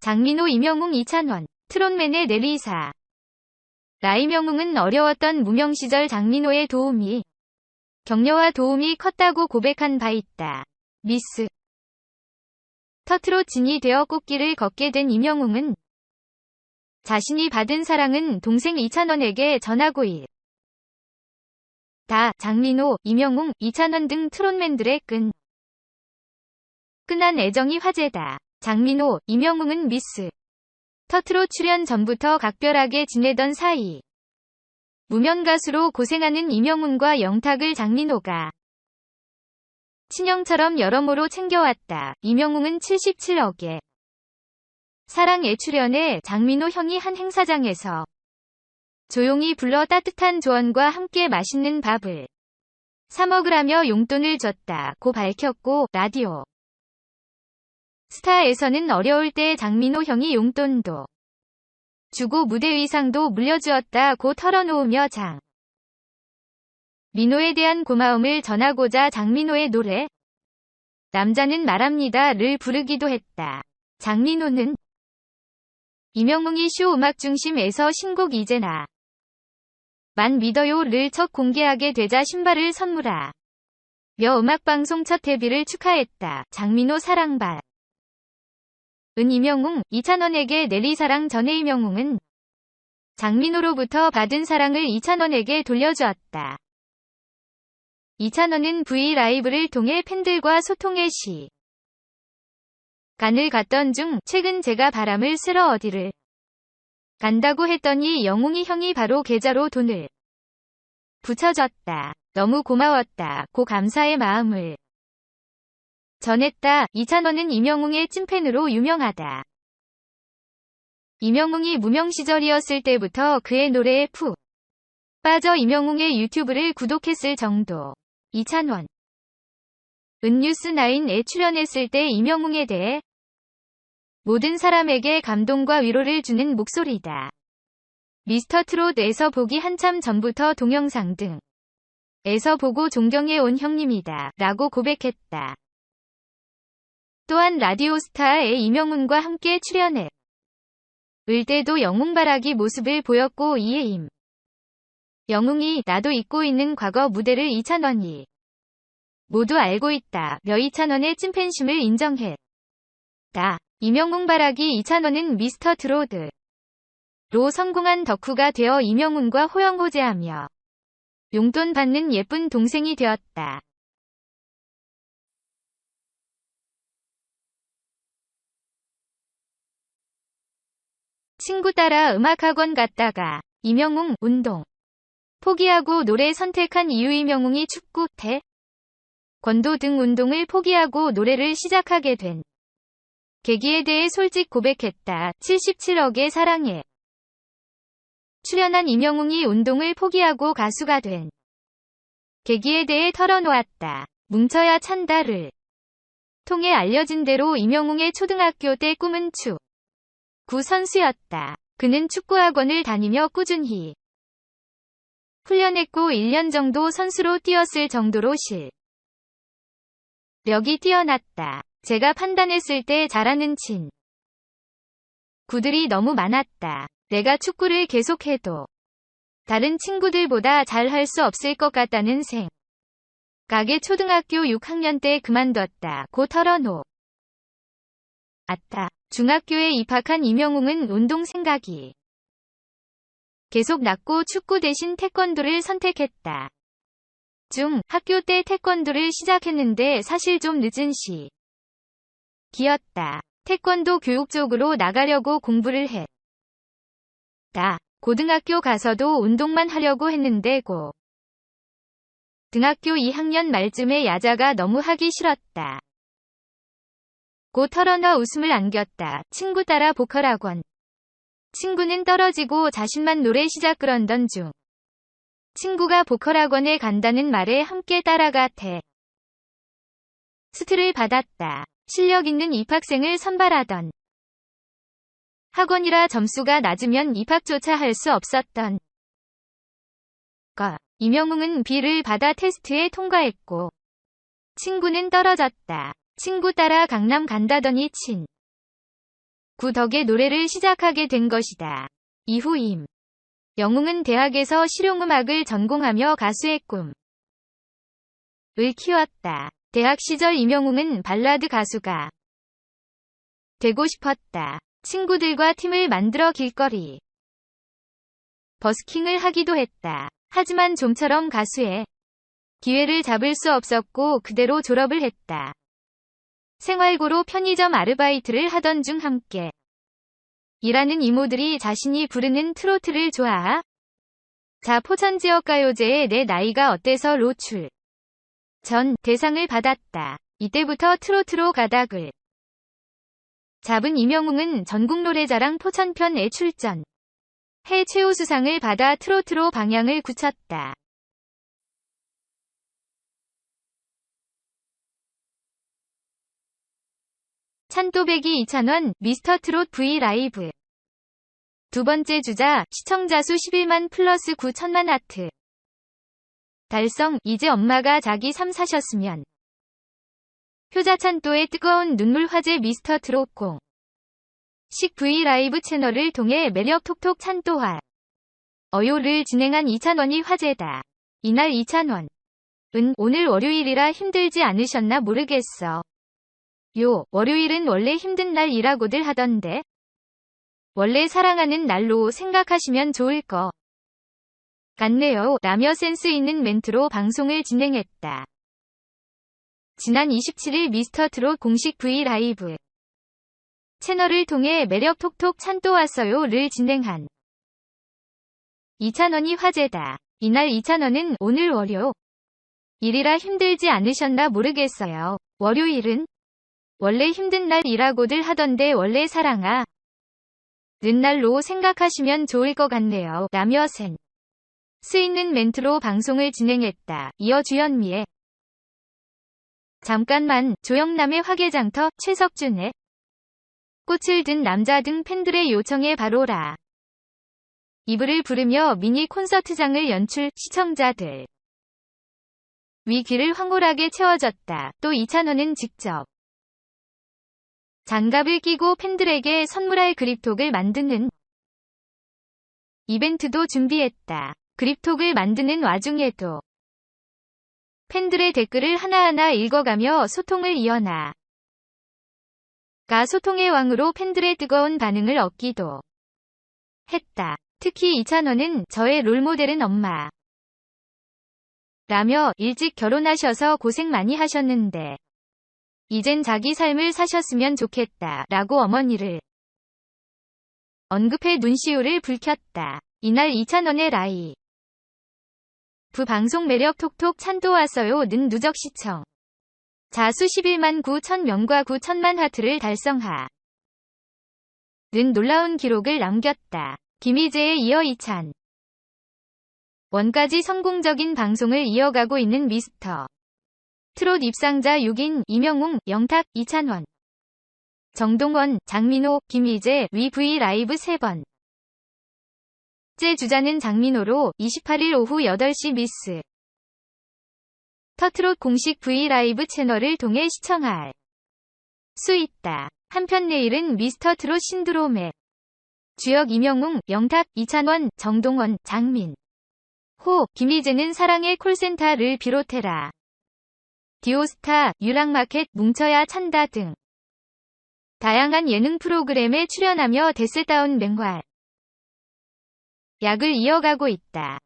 장민호, 이명웅, 이찬원, 트롯맨의 내리사. 라이명웅은 어려웠던 무명 시절 장민호의 도움이 격려와 도움이 컸다고 고백한 바 있다. 미스. 터트로 진이 되어 꽃길을 걷게 된 이명웅은 자신이 받은 사랑은 동생 이찬원에게 전하고 일. 다 장민호, 이명웅, 이찬원 등 트롯맨들의 끈. 끈한 애정이 화제다. 장민호, 이명웅은 미스. 터트로 출연 전부터 각별하게 지내던 사이. 무명 가수로 고생하는 이명웅과 영탁을 장민호가 친형처럼 여러모로 챙겨왔다. 이명웅은 77억에 사랑에 출연해 장민호 형이 한 행사장에서 조용히 불러 따뜻한 조언과 함께 맛있는 밥을 사 먹으라며 용돈을 줬다 고 밝혔고 라디오 스타에서는 어려울 때 장민호 형이 용돈도 주고 무대 의상도 물려주었다고 털어놓으며 장 민호에 대한 고마움을 전하고자 장민호의 노래 남자는 말합니다를 부르기도 했다. 장민호는 이명웅이 쇼 음악 중심에서 신곡 이제나 만 믿어요를 첫 공개하게 되자 신발을 선물하 며 음악방송 첫 데뷔를 축하했다. 장민호 사랑발 은 이명웅, 이찬원에게 내리사랑 전에 이명웅은 장민호로부터 받은 사랑을 이찬원에게 돌려주었다. 이찬원은 V 라이브를 통해 팬들과 소통의 시 간을 갔던 중 최근 제가 바람을 쓸어 어디를 간다고 했더니 영웅이 형이 바로 계좌로 돈을 붙여줬다. 너무 고마웠다. 고 감사의 마음을 전했다. 이찬원은 이명웅의 찐팬으로 유명하다. 이명웅이 무명 시절이었을 때부터 그의 노래에 푹 빠져 이명웅의 유튜브를 구독했을 정도. 이찬원 은뉴스9에 출연했을 때 이명웅에 대해 모든 사람에게 감동과 위로를 주는 목소리다. 미스터 트롯에서 보기 한참 전부터 동영상 등 에서 보고 존경해 온 형님이다. 라고 고백했다. 또한 라디오스타에 이명훈과 함께 출연해 을 때도 영웅바라기 모습을 보였고 이에 임. 영웅이 나도 잊고 있는 과거 무대를 이찬원이 모두 알고 있다. 며 이찬원의 찐팬심을 인정해. 다. 이명웅 바라기 이찬원은 미스터 트로드 로 성공한 덕후가 되어 이명훈과 호영호제하며 용돈 받는 예쁜 동생이 되었다. 친구 따라 음악학원 갔다가 이명웅 운동 포기하고 노래 선택한 이유 이명웅이 축구, 태, 권도 등 운동을 포기하고 노래를 시작하게 된 계기에 대해 솔직 고백했다. 77억의 사랑에 출연한 이명웅이 운동을 포기하고 가수가 된 계기에 대해 털어놓았다. 뭉쳐야 찬다를 통해 알려진 대로 이명웅의 초등학교 때 꿈은 축 구 선수였다. 그는 축구학원을 다니며 꾸준히 훈련했고 1년 정도 선수로 뛰었을 정도로 실력이 뛰어났다. 제가 판단했을 때 잘하는 친 구들이 너무 많았다. 내가 축구를 계속해도 다른 친구들보다 잘 할 수 없을 것 같다는 생. 각에 초등학교 6학년 때 그만뒀다. 고 털어놓. 아따. 중학교에 입학한 이명웅은 운동 생각이 계속 났고 축구 대신 태권도를 선택했다. 중 학교 때 태권도를 시작했는데 사실 좀 늦은 시 기였다. 태권도 교육 쪽으로 나가려고 공부를 해. 다. 고등학교 가서도 운동만 하려고 했는데 고. 등학교 2학년 말쯤에 야자가 너무 하기 싫었다. 고 털어놔 웃음을 안겼다. 친구 따라 보컬 학원. 친구는 떨어지고 자신만 노래 시작 그런던 중. 친구가 보컬 학원에 간다는 말에 함께 따라가 태. 스트를 받았다. 실력 있는 입학생을 선발하던 학원이라 점수가 낮으면 입학조차 할 수 없었던 거. 이명웅은 B를 받아 테스트에 통과했고 친구는 떨어졌다. 친구 따라 강남 간다더니 친. 구 덕에 노래를 시작하게 된 것이다. 이후 임. 영웅은 대학에서 실용음악을 전공하며 가수의 꿈. 을 키웠다. 대학 시절 임영웅은 발라드 가수가 되고 싶었다. 친구들과 팀을 만들어 길거리 버스킹을 하기도 했다. 하지만 좀처럼 가수의 기회를 잡을 수 없었고 그대로 졸업을 했다. 생활고로 편의점 아르바이트를 하던 중 함께 일하는 이모들이 자신이 부르는 트로트를 좋아하 자 포천 지역 가요제에 내 나이가 어때서 로출 전 대상을 받았다. 이때부터 트로트로 가닥을 잡은 이명웅은 전국노래자랑 포천편에 출전. 해 최우수상을 받아 트로트로 방향을 굳혔다. 찬또배기 2,000원 미스터 트롯 V 라이브. 두 번째 주자 시청자 수 11만 플러스 9천만 하트. 달성 이제 엄마가 자기 삶 사셨으면. 효자찬또의 뜨거운 눈물 화제 미스터 트롯 공. 식 V 라이브 채널을 통해 매력 톡톡 찬또화 어요를 진행한 2,000원이 화제다. 이날 2,000원. 은 오늘 월요일이라 힘들지 않으셨나 모르겠어. 요, 월요일은 원래 힘든 날이라고들 하던데. 원래 사랑하는 날로 생각하시면 좋을 거. 같네요. 라며 센스 있는 멘트로 방송을 진행했다. 지난 27일 미스터 트롯 공식 V 라이브 채널을 통해 매력 톡톡 찬또 왔어요를 진행한 2,000원이 화제다. 이날 2,000원은 오늘 월요 일이라 힘들지 않으셨나 모르겠어요. 월요일은 원래 힘든 날이라고들 하던데 원래 사랑아. 는 날로 생각하시면 좋을 것 같네요. 라며 센. 스 있는 멘트로 방송을 진행했다. 이어 주현미의 잠깐만 조영남의 화개장터 최석준의 꽃을 든 남자 등 팬들의 요청에 바로라. 이불을 부르며 미니 콘서트장을 연출 시청자들 위 귀를 황홀하게 채워졌다. 또 이찬원은 직접 장갑을 끼고 팬들에게 선물할 그립톡을 만드는 이벤트도 준비했다. 그립톡을 만드는 와중에도 팬들의 댓글을 하나하나 읽어가며 소통을 이어나 가 소통의 왕으로 팬들의 뜨거운 반응을 얻기도 했다. 특히 이찬원은 저의 롤모델은 엄마 라며 일찍 결혼하셔서 고생 많이 하셨는데 이젠 자기 삶을 사셨으면 좋겠다 라고 어머니를 언급해 눈시울을 붉혔다. 이날 이찬원의 라이. 부 방송 매력 톡톡 찬도 왔어요. 는 누적 시청. 자수 11만 9천 명과 9천만 하트를 달성하. 는 놀라운 기록을 남겼다. 김희재에 이어 이찬. 원까지 성공적인 방송을 이어가고 있는 미스터 트롯 입상자 6인 이명웅, 영탁, 이찬원, 정동원, 장민호, 김희재, 위V 라이브 3번. 제 주자는 장민호로 28일 오후 8시 미스. 터트롯 공식 V 라이브 채널을 통해 시청할 수 있다. 한편 내일은 미스터 트롯 신드롬의 주역 이명웅, 영탁, 이찬원, 정동원, 장민, 호, 김희재는 사랑의 콜센터를 비롯해라. 디오스타, 유랑마켓, 뭉쳐야 찬다 등 다양한 예능 프로그램에 출연하며 데스다운 맹활 약을 이어가고 있다.